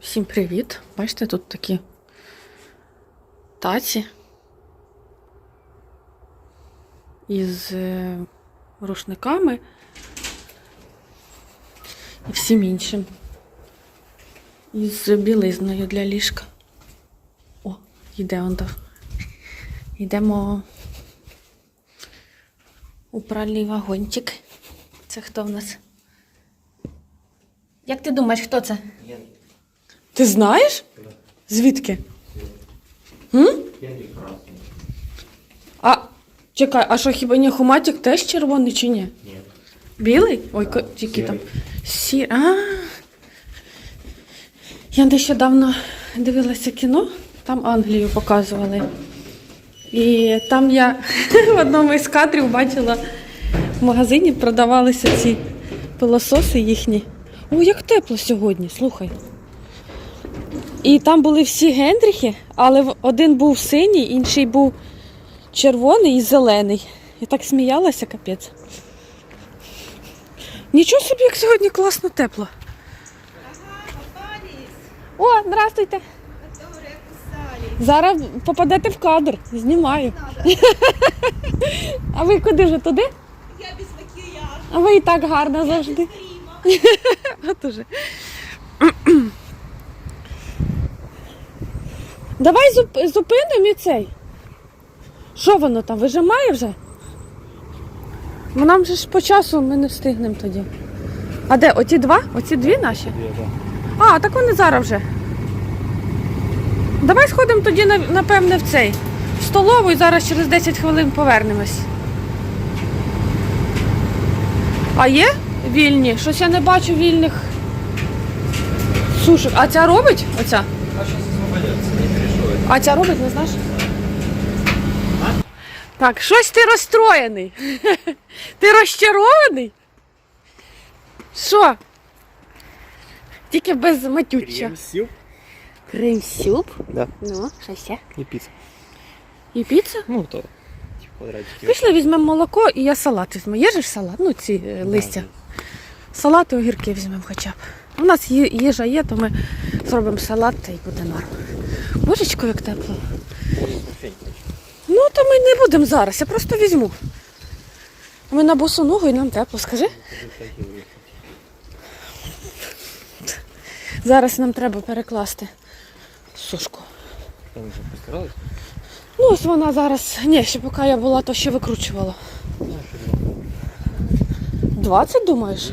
Всім привіт! Бачите, тут такі таці із е, рушниками і всім іншим. Із білизною для ліжка. О, йде он до. Йдемо у пральний вагончик. Це хто в нас? Як ти думаєш, хто це? Ти знаєш? Звідки? М? А чекай, а що хіба не хуматик теж червоний чи ні? Ні. Білий? Ой, ко- тільки там. Сі. А. Я нещодавно дивилася кіно, там Англію показували. І там я в одному із кадрів бачила в магазині продавалися ці пилососи їхні. О, як тепло сьогодні, слухай. І там були всі гендріхи, але один був синій, інший був червоний і зелений. Я так сміялася, капець. Нічого собі, як сьогодні класно тепло. О, здравствуйте. Зараз попадете в кадр, знімаю. А ви куди ж туди? Я без макіяжу. А ви і так гарно завжди. От уже. Давай зуп- зупинимо і цей. Що воно там? Вижимає вже? Бо нам же ж по часу ми не встигнемо тоді. А де? Оті два? Оці дві наші? А, так вони зараз вже. Давай сходимо тоді, напевне, в цей. В столову і зараз через 10 хвилин повернемось. А є вільні? Щось я не бачу вільних сушок. А ця робить? Оця? А сейчас освободятся, не переживай. А ця робить, не знаєш? Так, щось ти розстроєний. Ти розчарований? Що? Тільки без матюча. Крем-сюп? Крем-сюп? Да. Ну, що ще? И пицца. І піца? Ну, то квадратики. Пішли, візьмемо молоко і я салат візьму. Є ж салат? Ну, ці е, листя. Салат і огірки візьмемо хоча б. У нас є, їжа є, то ми зробимо салат та й буде норм. Божечко, як тепло. Ну, то ми не будемо зараз, я просто візьму. Ми на босу ногу і нам тепло, скажи. Зараз нам треба перекласти сушку. Ну, ось вона зараз. Ні, ще поки я була, то ще викручувала. 20, думаєш?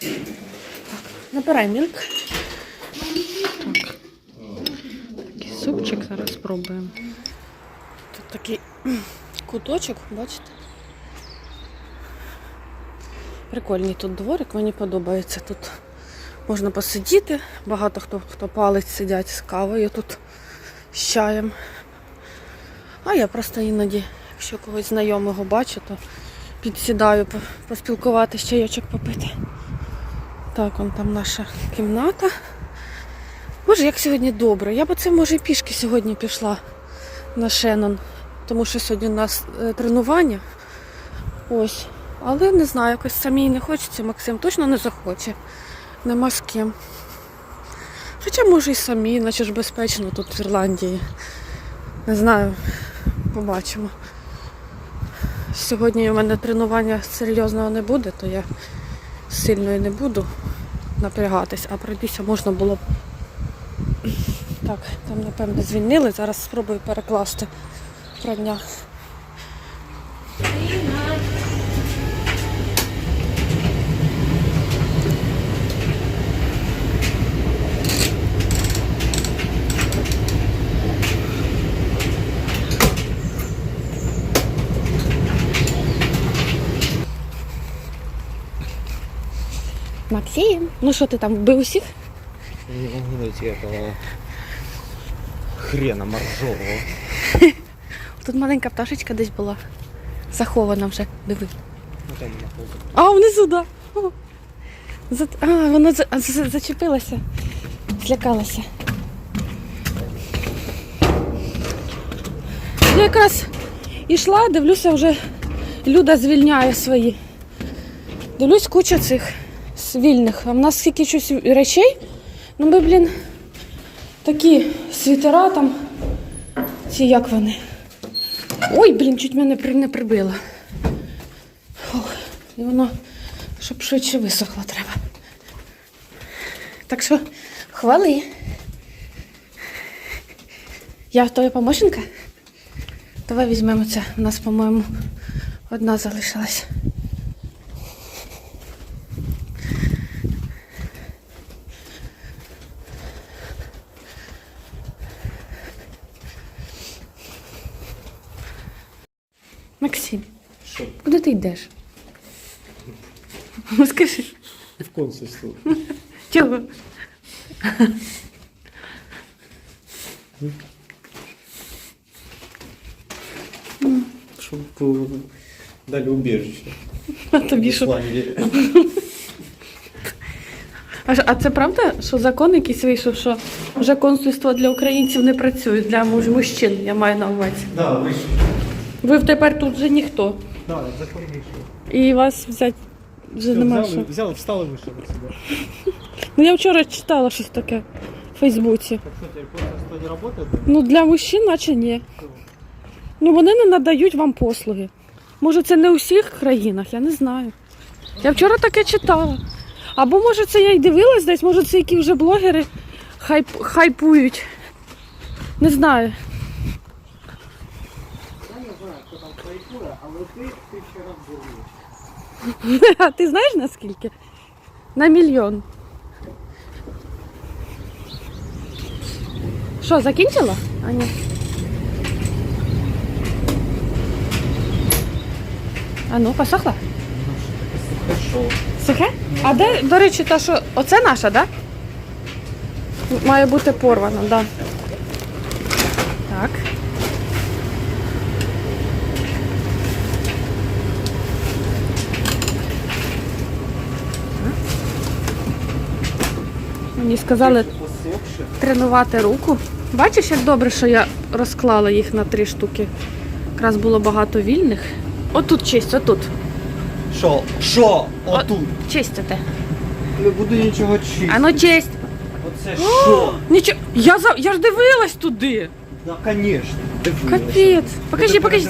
Так, набирай мілк. Так. Такий супчик зараз спробуємо. Тут такий куточок, бачите? Прикольний тут дворик, мені подобається. Тут можна посидіти. Багато хто хто палить, сидять з кавою тут з чаєм. А я просто іноді, якщо когось знайомого бачу, то підсідаю поспілкуватися, чайочок попити. Так, он там наша кімната. Боже, як сьогодні добре. Я б це може і пішки сьогодні пішла на Шеннон, тому що сьогодні у нас е, тренування. Ось. Але не знаю, якось самій не хочеться, Максим точно не захоче. Нема з ким. Хоча може і самі, наче ж безпечно тут в Ірландії. Не знаю, побачимо. Сьогодні у мене тренування серйозного не буде, то я сильно і не буду напрягатись, а пройтися можна було б. Так, там напевно звільнили. Зараз спробую перекласти прання. Максим, ну що ти там вбив усіх? Этого хрена моржового. Тут маленька пташечка десь була. Захована вже, диви. Ну там на полку. А, внизу, да. О. За... А, вона за... за- зачепилася. Злякалася. якраз ішла, дивлюся, вже Люда звільняє свої. Дивлюсь, куча цих вільних. А в нас скільки щось речей. Ну ми, блін, такі світера там. Ці як вони. Ой, блін, чуть мене не прибило. Ох, і воно, щоб швидше висохло треба. Так що, хвали. Я твоя помощника? Давай візьмемо це. У нас, по-моєму, одна залишилась. Максим, Що? куди ти йдеш? Ну, Скажи, В консульство. чого? Щоб е, дали убіжище. А тобі що? А, ж- а це правда, що закон якийсь вийшов, що вже консульство для українців не працює, для муж- мужчин, я маю на увазі. Да, вийшов. Ви тепер тут вже ніхто. Закон вийшов. І вас взяти вже немає що. Взяли, взяли, встали, вийшов отсюда. Ну я вчора читала щось таке в Фейсбуці. Так що, теперь консульство не работает? Ну для мужчин, наче ні. Ну вони не надають вам послуги. Може, це не у всіх країнах, я не знаю. Я вчора таке читала. Або може це я й дивилась десь, може це які вже блогери хайп, хайпують. Не знаю. Я не знаю, хто хайпує, але ти тисячу раз дурний. А ти знаєш наскільки? На мільйон. Що, закінчила? А ні. А ну, посохла? Сухе? А де, до речі, та що. Оце наша, так? Да? Має бути порвана, так. Да. Так. Мені сказали тренувати руку. Бачиш, як добре, що я розклала їх на три штуки. Якраз було багато вільних. Отут чисть, отут. Що? Що? От. Отут. Чистите. Не буду нічого чистити. А ну честь. Оце що? Нічого. Я за я ж дивилась туди. Да. Дивилася. Капець. Покажи, покажи.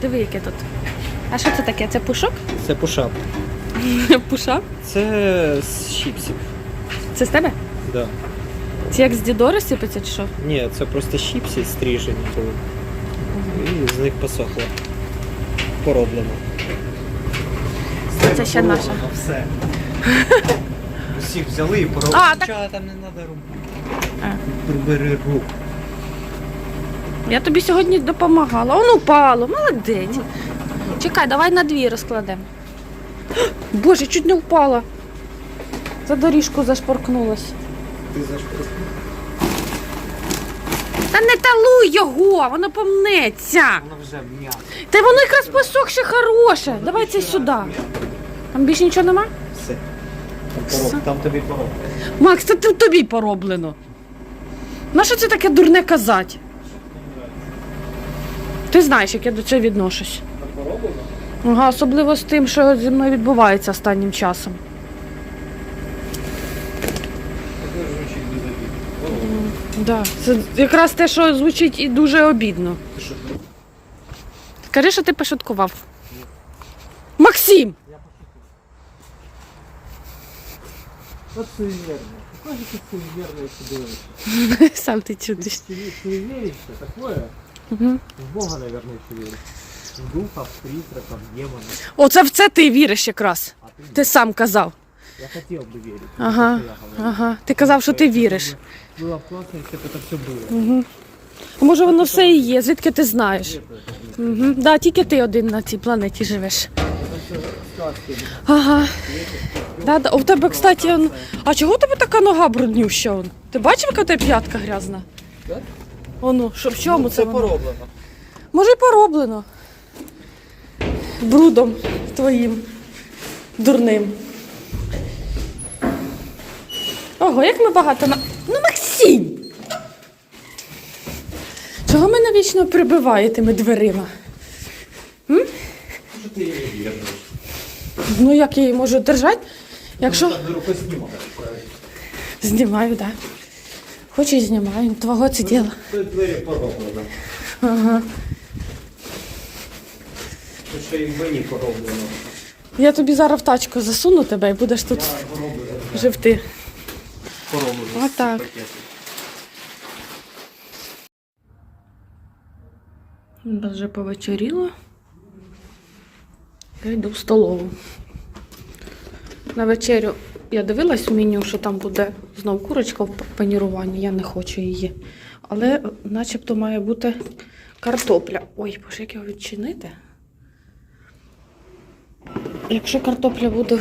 Диви, яке тут. А що це таке? Це пушок? Це пушап. Пушап? Це з чіпсів. Це з тебе? Да. Це як з дідори сипеться чи що? Ні, це просто чіпси стрижені були. І з них посохло. Пороблено. Це ще наша. Все. Усіх взяли і пороблено. А, так- Нічого там не треба робити. Прибери руку. Я тобі сьогодні допомагала. Он упало, молодець. Чекай, давай на дві розкладемо. Боже, чуть не впала. За доріжку зашпоркнулась. Ти зашпорив. Та не талуй його, воно помнеться. Воно вже м'яко. Та воно якраз посохше хороше. Давай це сюди. Там більше нічого нема? Все. Там, пороб... там тобі пороблено. Макс, це тобі пороблено. На що це таке дурне казати? Ти знаєш, як я до цього відношусь. Ага, особливо з тим, що зі мною відбувається останнім часом. Таке звучить без обід. Да. Це якраз те, що звучить і дуже обідно. Ти що? Скажи, що ти пошуткував. Максим! От суеверно. Какой же ты суеверное чудовище? Сам ти чудиш. Ты суеверишься такое? Угу. В Бога, наверное, еще веришь. В духов, в призраков, в демонов. Оце в це ти віриш якраз. А ты Ти сам казав. Я хотел бы верить. Ага. Это я говорю. Ага. Ти казав, що ти віриш. Было бы классно, если бы это все было. Угу. А може воно все і є, звідки ти знаєш? Угу. Да, тільки ти один на цій планеті живеш. Сказки. Ага. Да, да. У тебе, кстати, он... а чого у тебе така нога бруднюща? Он? Ти бачив, яка у тебе п'ятка грязна? Так? Оно, що в чому це? Це воно? пороблено. Може, й пороблено. Брудом твоїм дурним. Ого, як ми багато на. Ну, Максим! Чого мене вічно прибиває тими дверима? Не? Ну як я її можу держати, якщо знімаєш, правильно? знімаю, так. Да. Хочу і знімаю. Твого це діло. Двері пороблено. Ага. Ще й мені пороблено. Я тобі зараз в тачку засуну тебе і будеш тут Я пороблено. живти. Вже повечеріло. Я йду в столову. На вечерю я дивилась в меню, що там буде знов курочка в паніруванні, я не хочу її. Але начебто має бути картопля. Ой, боже, як його відчинити? Якщо картопля буде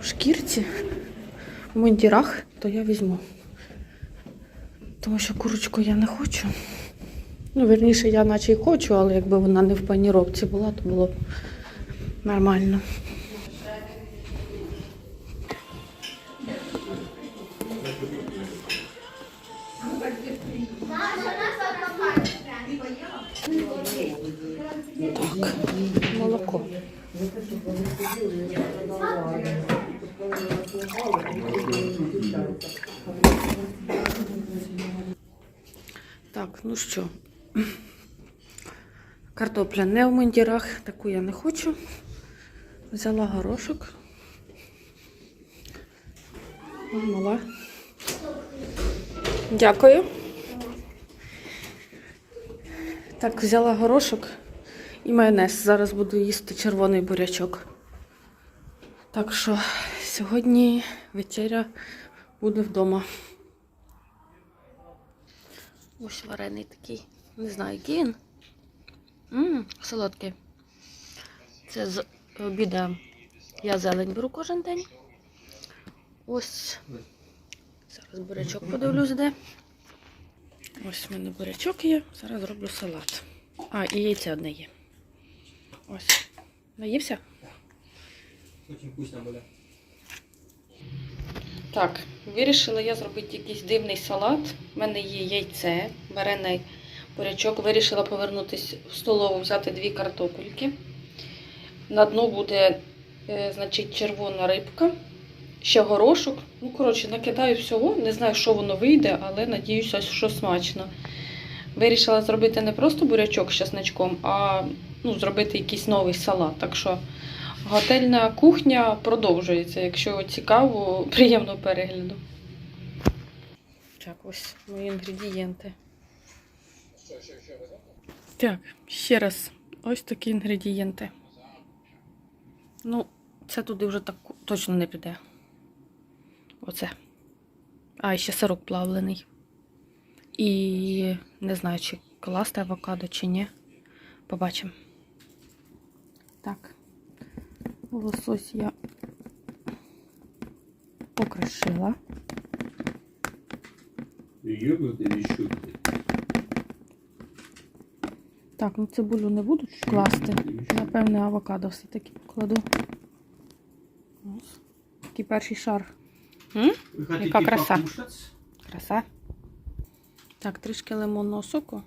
в шкірці, в мундірах, то я візьму. Тому що курочку я не хочу. Ну, верніше, я наче й хочу, але якби вона не в паніровці була, то було б нормально. Так, молоко. Так, ну що. Картопля не в мундірах, таку я не хочу. Взяла горошок. Мала. Дякую. Так, взяла горошок і майонез. Зараз буду їсти червоний бурячок. Так що сьогодні вечеря буде вдома. Ось варений такий. Не знаю, який він. Ммм, солодкий. Це з обіда я зелень беру кожен день. Ось. Зараз бурячок подивлюсь, де. Ось в мене бурячок є. Зараз зроблю салат. А, і яйце одне є. Ось. Наївся? Очень вкусно буде. Так, вирішила я зробити якийсь дивний салат. У мене є яйце, варений бурячок. Вирішила повернутися в столову, взяти дві картопельки. На дно буде, е, значить, червона рибка, ще горошок. Ну, коротше, накидаю всього. Не знаю, що воно вийде, але надіюся, що смачно. Вирішила зробити не просто бурячок з чесничком, а ну, зробити якийсь новий салат. Так що Готельна кухня продовжується. Якщо цікаво, приємного перегляду. Так, ось мої інгредієнти. Так, ще раз. Ось такі інгредієнти. Ну, це туди вже так точно не піде. Оце. А, і ще сирок плавлений. І не знаю, чи класти авокадо, чи ні. Побачимо. Так. Лосось я покришила. Йогурт или щуки? Так, ну цибулю не буду класти. Напевне, авокадо все-таки покладу. Ось. Такий перший шар. М? Яка краса. Краса. Так, трішки лимонного соку.